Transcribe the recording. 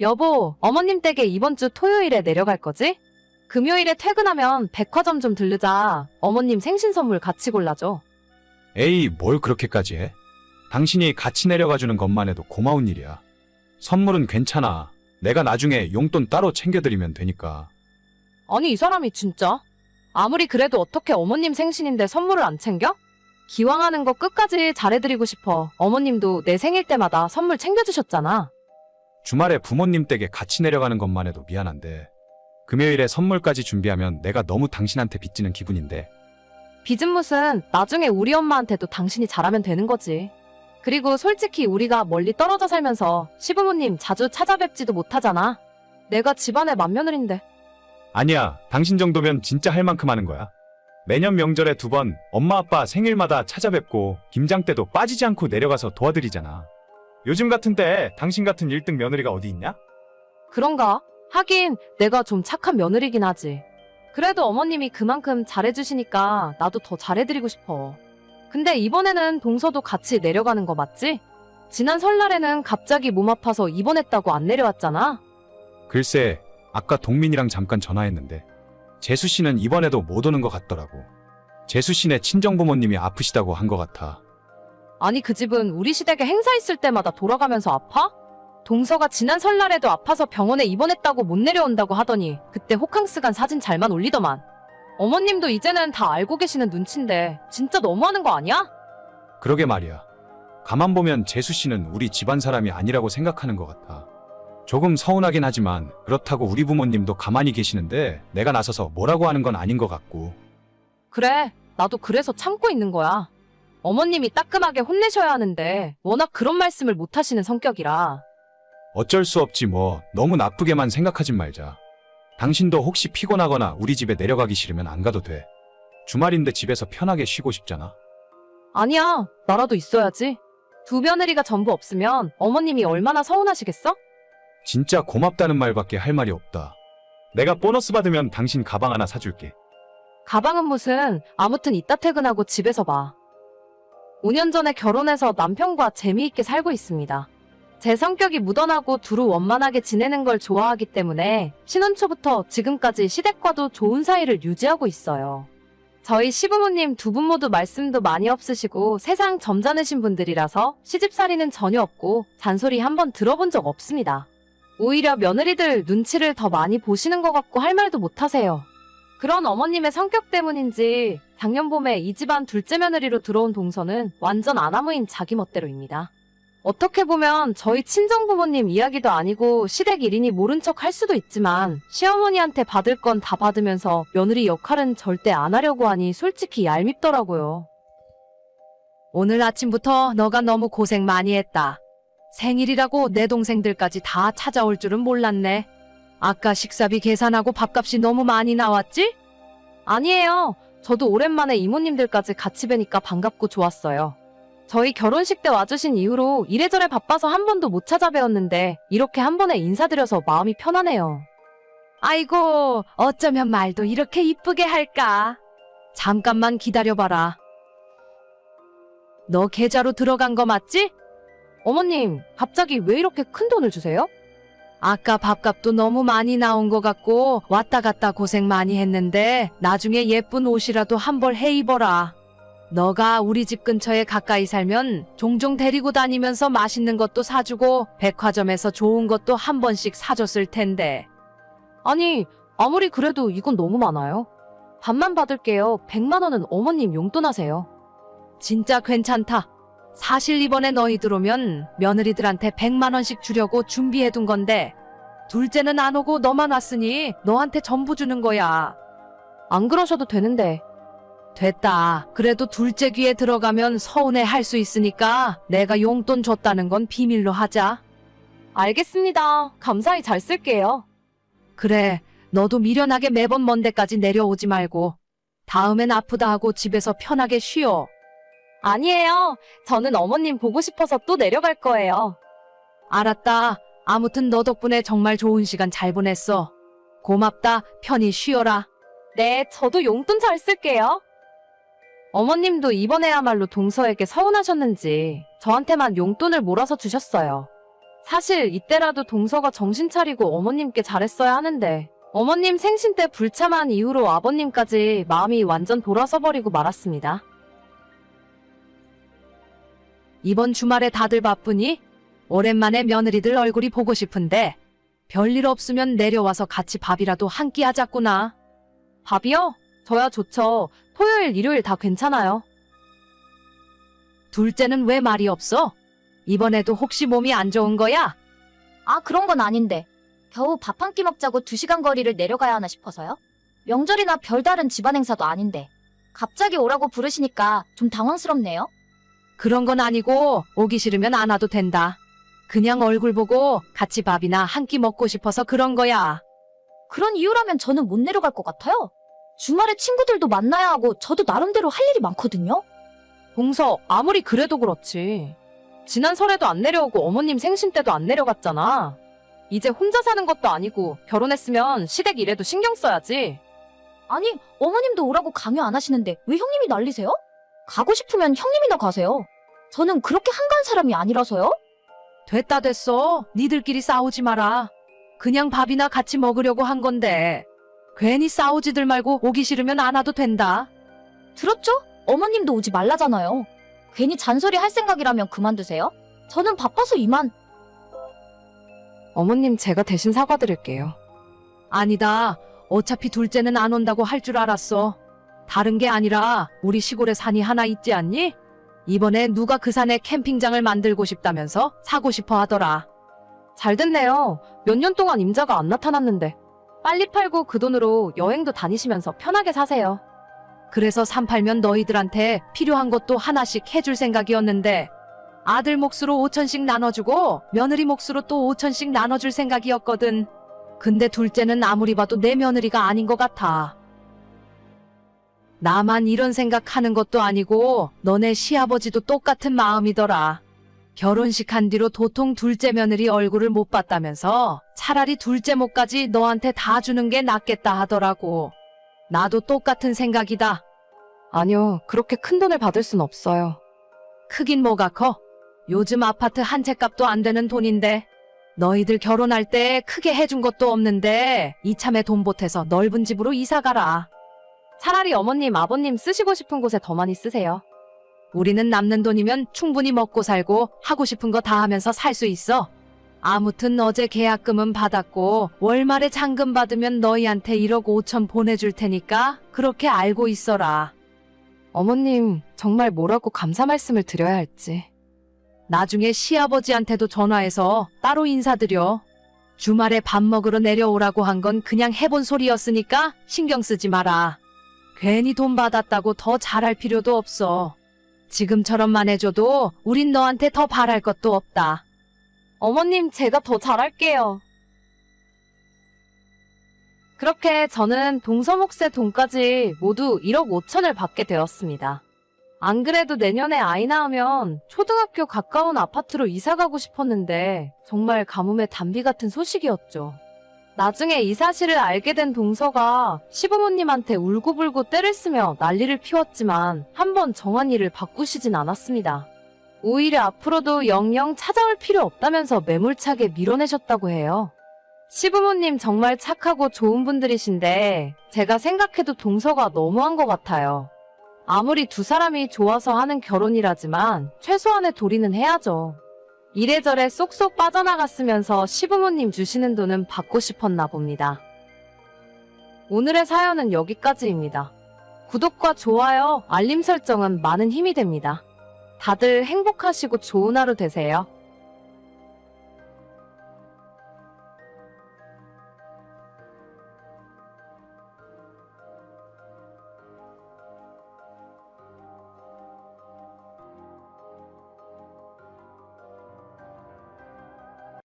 여보, 어머님 댁에 이번 주 토요일에 내려갈 거지? 금요일에 퇴근하면 백화점 좀 들르자. 어머님 생신 선물 같이 골라줘. 에이, 뭘 그렇게까지 해? 당신이 같이 내려가 주는 것만 해도 고마운 일이야. 선물은 괜찮아. 내가 나중에 용돈 따로 챙겨드리면 되니까. 아니, 이 사람이 진짜? 아무리 그래도 어떻게 어머님 생신인데 선물을 안 챙겨? 기왕 하는 거 끝까지 잘해드리고 싶어. 어머님도 내 생일 때마다 선물 챙겨주셨잖아. 주말에 부모님 댁에 같이 내려가는 것만 해도 미안한데. 금요일에 선물까지 준비하면 내가 너무 당신한테 빚지는 기분인데. 빚은 무슨 나중에 우리 엄마한테도 당신이 잘하면 되는 거지. 그리고 솔직히 우리가 멀리 떨어져 살면서 시부모님 자주 찾아뵙지도 못하잖아. 내가 집안의 맏며느린데. 아니야, 당신 정도면 진짜 할 만큼 하는 거야. 매년 명절에 두 번 엄마 아빠 생일마다 찾아뵙고 김장 때도 빠지지 않고 내려가서 도와드리잖아. 요즘 같은 때 당신 같은 1등 며느리가 어디 있냐? 그런가? 하긴 내가 좀 착한 며느리긴 하지. 그래도 어머님이 그만큼 잘해주시니까 나도 더 잘해드리고 싶어. 근데 이번에는 동서도 같이 내려가는 거 맞지? 지난 설날에는 갑자기 몸 아파서 입원했다고 안 내려왔잖아. 글쎄, 아까 동민이랑 잠깐 전화했는데 재수 씨는 이번에도 못 오는 것 같더라고. 재수 씨네 친정 부모님이 아프시다고 한 것 같아. 아니 그 집은 우리 시댁에 행사 있을 때마다 돌아가면서 아파? 동서가 지난 설날에도 아파서 병원에 입원했다고 못 내려온다고 하더니 그때 호캉스 간 사진 잘만 올리더만. 어머님도 이제는 다 알고 계시는 눈치인데 진짜 너무하는 거 아니야? 그러게 말이야. 가만 보면 재수 씨는 우리 집안 사람이 아니라고 생각하는 것 같아. 조금 서운하긴 하지만 그렇다고 우리 부모님도 가만히 계시는데 내가 나서서 뭐라고 하는 건 아닌 것 같고. 그래, 나도 그래서 참고 있는 거야. 어머님이 따끔하게 혼내셔야 하는데 워낙 그런 말씀을 못 하시는 성격이라. 어쩔 수 없지 뭐 너무 나쁘게만 생각하진 말자. 당신도 혹시 피곤하거나 우리 집에 내려가기 싫으면 안 가도 돼. 주말인데 집에서 편하게 쉬고 싶잖아. 아니야, 나라도 있어야지. 두 며느리가 전부 없으면 어머님이 얼마나 서운하시겠어? 진짜 고맙다는 말밖에 할 말이 없다. 내가 보너스 받으면 당신 가방 하나 사줄게. 가방은 무슨, 아무튼 이따 퇴근하고 집에서 봐. 5년 전에 결혼해서 남편과 재미있게 살고 있습니다. 제 성격이 무던하고 두루 원만하게 지내는 걸 좋아하기 때문에 신혼 초부터 지금까지 시댁과도 좋은 사이를 유지하고 있어요. 저희 시부모님 두 분 모두 말씀도 많이 없으시고 세상 점잖으신 분들이라서 시집살이는 전혀 없고 잔소리 한번 들어본 적 없습니다. 오히려 며느리들 눈치를 더 많이 보시는 것 같고 할 말도 못 하세요. 그런 어머님의 성격 때문인지 작년 봄에 이 집안 둘째 며느리로 들어온 동서는 완전 아나무인 자기 멋대로입니다. 어떻게 보면 저희 친정부모님 이야기도 아니고 시댁 일이니 모른 척 할 수도 있지만 시어머니한테 받을 건 다 받으면서 며느리 역할은 절대 안 하려고 하니 솔직히 얄밉더라고요. 오늘 아침부터 너가 너무 고생 많이 했다. 생일이라고 내 동생들까지 다 찾아올 줄은 몰랐네. 아까 식사비 계산하고 밥값이 너무 많이 나왔지? 아니에요. 저도 오랜만에 이모님들까지 같이 뵈니까 반갑고 좋았어요. 저희 결혼식 때 와주신 이후로 이래저래 바빠서 한 번도 못 찾아뵈었는데 이렇게 한 번에 인사드려서 마음이 편하네요. 아이고, 어쩌면 말도 이렇게 이쁘게 할까? 잠깐만 기다려봐라. 너 계좌로 들어간 거 맞지? 어머님, 갑자기 왜 이렇게 큰 돈을 주세요? 아까 밥값도 너무 많이 나온 것 같고 왔다 갔다 고생 많이 했는데 나중에 예쁜 옷이라도 한 벌 해 입어라. 너가 우리 집 근처에 가까이 살면 종종 데리고 다니면서 맛있는 것도 사주고 백화점에서 좋은 것도 한 번씩 사줬을 텐데. 아니, 아무리 그래도 이건 너무 많아요. 반만 받을게요. 100만 원은 어머님 용돈 하세요. 진짜 괜찮다. 사실 이번에 너희 들어오면 며느리들한테 100만 원씩 주려고 준비해 둔 건데 둘째는 안 오고 너만 왔으니 너한테 전부 주는 거야. 안 그러셔도 되는데. 됐다. 그래도 둘째 귀에 들어가면 서운해 할 수 있으니까 내가 용돈 줬다는 건 비밀로 하자. 알겠습니다. 감사히 잘 쓸게요. 그래. 너도 미련하게 매번 먼 데까지 내려오지 말고 다음엔 아프다 하고 집에서 편하게 쉬어. 아니에요. 저는 어머님 보고 싶어서 또 내려갈 거예요. 알았다. 아무튼 너 덕분에 정말 좋은 시간 잘 보냈어. 고맙다. 편히 쉬어라. 네, 저도 용돈 잘 쓸게요. 어머님도 이번에야말로 동서에게 서운하셨는지 저한테만 용돈을 몰아서 주셨어요. 사실 이때라도 동서가 정신 차리고 어머님께 잘했어야 하는데 어머님 생신 때 불참한 이후로 아버님까지 마음이 완전 돌아서 버리고 말았습니다. 이번 주말에 다들 바쁘니? 오랜만에 며느리들 얼굴이 보고 싶은데 별일 없으면 내려와서 같이 밥이라도 한 끼 하자꾸나. 밥이요? 저야 좋죠. 토요일, 일요일 다 괜찮아요. 둘째는 왜 말이 없어? 이번에도 혹시 몸이 안 좋은 거야? 아, 그런 건 아닌데. 겨우 밥 한 끼 먹자고 두 시간 거리를 내려가야 하나 싶어서요. 명절이나 별다른 집안 행사도 아닌데. 갑자기 오라고 부르시니까 좀 당황스럽네요. 그런 건 아니고 오기 싫으면 안 와도 된다. 그냥 얼굴 보고 같이 밥이나 한 끼 먹고 싶어서 그런 거야. 그런 이유라면 저는 못 내려갈 것 같아요. 주말에 친구들도 만나야 하고 저도 나름대로 할 일이 많거든요. 동서, 아무리 그래도 그렇지. 지난 설에도 안 내려오고 어머님 생신 때도 안 내려갔잖아. 이제 혼자 사는 것도 아니고 결혼했으면 시댁 일에도 신경 써야지. 아니, 어머님도 오라고 강요 안 하시는데 왜 형님이 난리세요? 가고 싶으면 형님이나 가세요. 저는 그렇게 한가한 사람이 아니라서요. 됐다 됐어. 니들끼리 싸우지 마라. 그냥 밥이나 같이 먹으려고 한 건데. 괜히 싸우지들 말고 오기 싫으면 안 와도 된다. 들었죠? 어머님도 오지 말라잖아요. 괜히 잔소리 할 생각이라면 그만두세요. 저는 바빠서 이만. 어머님 제가 대신 사과드릴게요. 아니다. 어차피 둘째는 안 온다고 할 줄 알았어. 다른 게 아니라 우리 시골에 산이 하나 있지 않니? 이번에 누가 그 산에 캠핑장을 만들고 싶다면서 사고 싶어 하더라. 잘 됐네요. 몇 년 동안 임자가 안 나타났는데. 빨리 팔고 그 돈으로 여행도 다니시면서 편하게 사세요. 그래서 산 팔면 너희들한테 필요한 것도 하나씩 해줄 생각이었는데 아들 몫으로 5천씩 나눠주고 며느리 몫으로 또 5천씩 나눠줄 생각이었거든. 근데 둘째는 아무리 봐도 내 며느리가 아닌 것 같아. 나만 이런 생각하는 것도 아니고 너네 시아버지도 똑같은 마음이더라. 결혼식 한 뒤로 도통 둘째 며느리 얼굴을 못 봤다면서 차라리 둘째 목까지 너한테 다 주는 게 낫겠다 하더라고. 나도 똑같은 생각이다. 아니요, 그렇게 큰 돈을 받을 순 없어요. 크긴 뭐가 커? 요즘 아파트 한 채 값도 안 되는 돈인데 너희들 결혼할 때 크게 해준 것도 없는데 이참에 돈 보태서 넓은 집으로 이사 가라. 차라리 어머님, 아버님 쓰시고 싶은 곳에 더 많이 쓰세요. 우리는 남는 돈이면 충분히 먹고 살고 하고 싶은 거 다 하면서 살 수 있어. 아무튼 어제 계약금은 받았고 월말에 잔금 받으면 너희한테 1억 5천 보내줄 테니까 그렇게 알고 있어라. 어머님, 정말 뭐라고 감사 말씀을 드려야 할지. 나중에 시아버지한테도 전화해서 따로 인사드려. 주말에 밥 먹으러 내려오라고 한 건 그냥 해본 소리였으니까 신경 쓰지 마라. 괜히 돈 받았다고 더 잘할 필요도 없어. 지금처럼만 해줘도 우린 너한테 더 바랄 것도 없다. 어머님, 제가 더 잘할게요. 그렇게 저는 동서목세 돈까지 모두 1억 5천을 받게 되었습니다. 안 그래도 내년에 아이 낳으면 초등학교 가까운 아파트로 이사 가고 싶었는데 정말 가뭄의 단비 같은 소식이었죠. 나중에 이 사실을 알게 된 동서가 시부모님한테 울고불고 때를 쓰며 난리를 피웠지만 한번 정한 일을 바꾸시진 않았습니다. 오히려 앞으로도 영영 찾아올 필요 없다면서 매몰차게 밀어내셨다고 해요. 시부모님 정말 착하고 좋은 분들이신데 제가 생각해도 동서가 너무한 것 같아요. 아무리 두 사람이 좋아서 하는 결혼이라지만 최소한의 도리는 해야죠. 이래저래 쏙쏙 빠져나갔으면서 시부모님 주시는 돈은 받고 싶었나 봅니다. 오늘의 사연은 여기까지입니다. 구독과 좋아요, 알림 설정은 많은 힘이 됩니다. 다들 행복하시고 좋은 하루 되세요.